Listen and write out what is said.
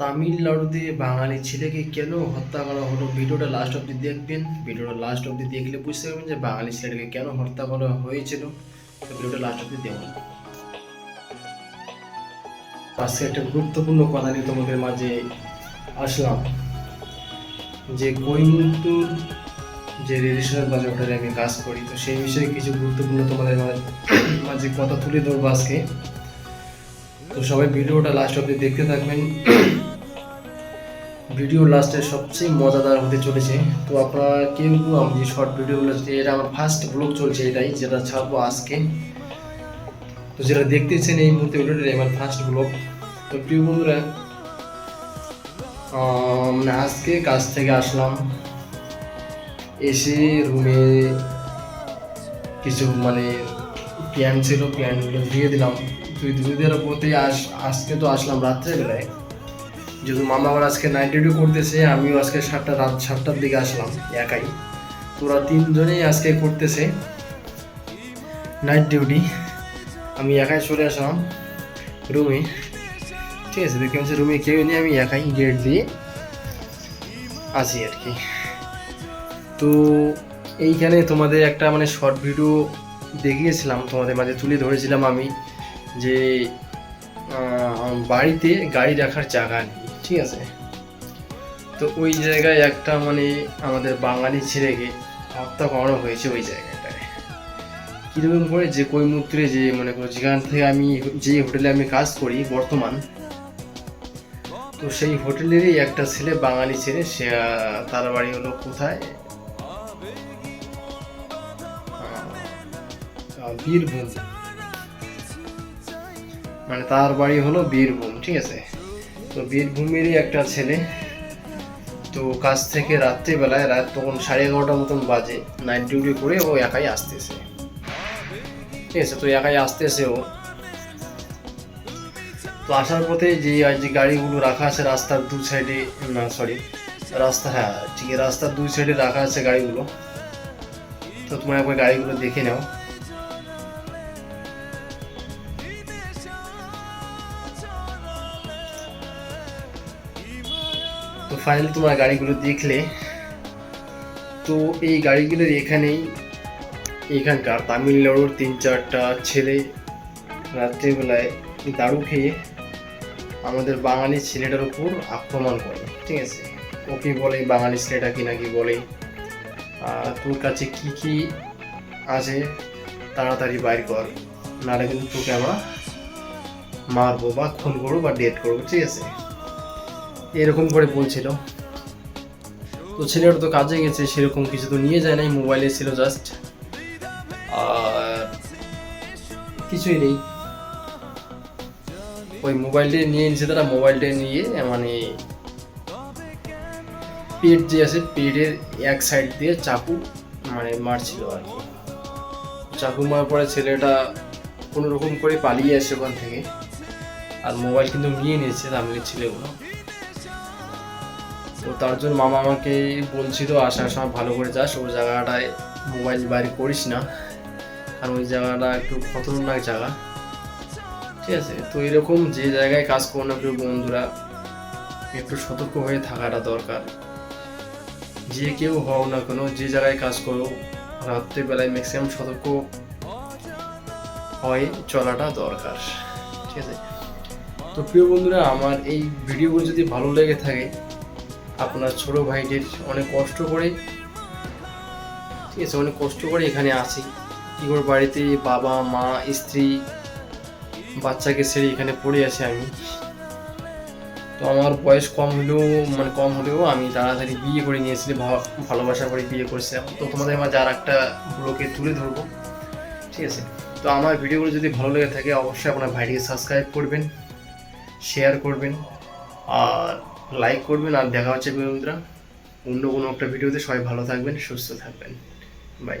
তামিলনাড়ুতে বাঙালি ছেলেকে কেন হত্যা করা হলো? ভিডিওটা লাস্ট অবধি দেখবেন। ভিডিওটা লাস্ট অবধি দেখলে বুঝতে পারবেন যে বাঙালি ছেলেটাকে কেন হত্যা করা হয়েছিল। ভিডিওটা লাস্ট অবধি দেখুন। আজকে একটা গুরুত্বপূর্ণ কথা নিয়ে তোমাদের মাঝে আসলাম। যে কৈমুত্তুর যে রেজিস্ট্রার বাজার ওটারে আমি কাজ করি। তো সেই বিষয়ে কিছু গুরুত্বপূর্ণ তোমাদের মাঝে কথা তুলে ধরবো আজকে। তো সবাই ভিডিওটা লাস্ট অবধি দেখতে থাকবেন। ভিডিও লাস্টে সবচেয়ে মজাদার হতে চলেছে। তো আপনারা কেউ আমি যে শর্ট ভিডিওগুলো এটা আমার ফার্স্ট ব্লগ চলছে এটাই, যেটা ছাড়বো আজকে। তো যেটা দেখতেছেন এই মুহূর্তে ভিডিওটা আমার ফার্স্ট ব্লগ তো প্রিয় বন্ধুরা মানে আজকে কাজ থেকে আসলাম। এসে রুমে কিছু মানে প্যান ছিল প্যানগুলো ধুয়ে দিলাম। তুই ধুয়ে দেওয়ার পরতে আস আজকে তো আসলাম রাত্রেবেলায়। যেহেতু মামা আবার আজকে নাইট ডিউটি করতেছে, আমিও আজকে সাতটা, রাত সাতটার দিকে আসলাম একাই। তোরা তিনজনেই আজকে করতেছে নাইট ডিউটি আমি একাই চলে আসলাম রুমে ঠিক আছে, দেখতে পাচ্ছি রুমে কেউ নেই, আমি একাই গেট দিয়ে আছি আর কি। তো এইখানে তোমাদের একটা মানে শর্ট ভিডিও দেখিয়েছিলাম, তোমাদের মাঝে তুলে ধরেছিলাম আমি যে বাড়িতে গাড়ি রাখার জায়গা নেই। ঠিক আছে। তো ওই জায়গায় একটা মানে আমাদের বাঙালি ছেলেকে হত্যা করানো হয়েছে ওই জায়গাটায়। কীরকম করে যে কৈমূত্রে যে মনে করো যেখান থেকে আমি যে হোটেলে আমি কাজ করি বর্তমান, তো সেই হোটেলেরই একটা ছেলে বাঙালি ছেলে, সে তার বাড়ি হলো কোথায়? বীরভূম। মানে তার বাড়ি হলো বীরভূম, ঠিক আছে? তো বীরভূমেরই একটা ছেলে। তো কাজ থেকে রাত্রিবেলায় রাত তখন সাড়ে এগারোটার মতন বাজে নাইট ডিউটি করে ও একাই আসতেছে। ঠিক আছে, তো একাই আসতেছে ও। তো আসার পথে যে যে গাড়িগুলো রাখা আছে রাস্তার দু সাইডে না সরি রাস্তা হ্যাঁ ঠিক রাস্তার দুই সাইডে রাখা আছে গাড়িগুলো, তো তোমরা একবার গাড়িগুলো দেখে নাও। তো ফাইনালি তোমরা গাড়িগুলো দেখলে। তো এই গাড়িগুলোর এখানেই এখানকার তামিলনাড়ুর তিন চারটা ছেলে রাত্রিবেলায় দারু খেয়ে আমাদের বাঙালি ছেলেটার উপর আক্রমণ করে, ঠিক আছে? ও ওকে বলে বাঙালি ছেলেটা কি নাকি বলে। তোর কাছে কি কি আছে তাড়াতাড়ি বাইর কর, নাহলে কিন্তু তোকে আমরা মারবো বা খুন করব বা ডেট করব, ঠিক আছে? এরকম করে বলছিল। তো ছেলেটা তো কাজে গেছে, সেরকম কিছু তো নিয়ে যায় নাই মোবাইলে ছিল জাস্ট আর কিছুই নেই। ওই মোবাইলটা নিয়ে নিছে তারা মোবাইলটা নিয়ে মানে পেট যে আছে, পেটের এক সাইড দিয়ে চাকু মানে মারছিল আর কি। চাকু মারার পরে ছেলেটা কোনো রকম করে পালিয়ে আসে ওখান থেকে। আর মোবাইল কিন্তু নিয়ে নিয়েছে তামিলের ছেলেগুলো তো তার জন্য মামা আমাকে বলছিল আসার সময় ভালো করে যাস, ওই জায়গাটায় মোবাইল বাইরে করিস না। কারণ ওই জায়গাটা একটু খতরনাক জায়গা। ঠিক আছে? তো এরকম যে জায়গায় কাজ করো না প্রিয় বন্ধুরা, একটু সতর্ক হয়ে থাকাটা দরকার। যে কেউ হও না কেন, যে জায়গায় কাজ করো, রাত্রিবেলায় ম্যাক্সিমাম সতর্ক হয় চলাটা দরকার। ঠিক আছে? তো প্রিয় বন্ধুরা, আমার এই ভিডিওগুলো যদি ভালো লেগে থাকে আপনার ছোট ভাইটির অনেক কষ্ট করে, ঠিক আছে, অনেক কষ্ট করে এখানে আসি। কি করে বাড়িতে বাবা, মা, স্ত্রী, বাচ্চাকে ছেড়ে এখানে পড়ে আছি আমি। তো আমার বয়স কম হলেও মানে কম হলেও আমি তাড়াতাড়ি বিয়ে করে নিয়েছি ভালোবাসা করে বিয়ে করেছিলাম তো তোমাদের মাঝে আর একটা ব্লকে তুলে ধরবো, ঠিক আছে? তো আমার ভিডিওগুলো যদি ভালো লেগে থাকে, অবশ্যই আপনার ভাইটিকে সাবস্ক্রাইব করবেন, শেয়ার করবেন, আর লাইক করবেন আর দেখা হচ্ছে বন্ধুরা অন্য কোনো একটা ভিডিওতে সবাই ভালো থাকবেন, সুস্থ থাকবেন। বাই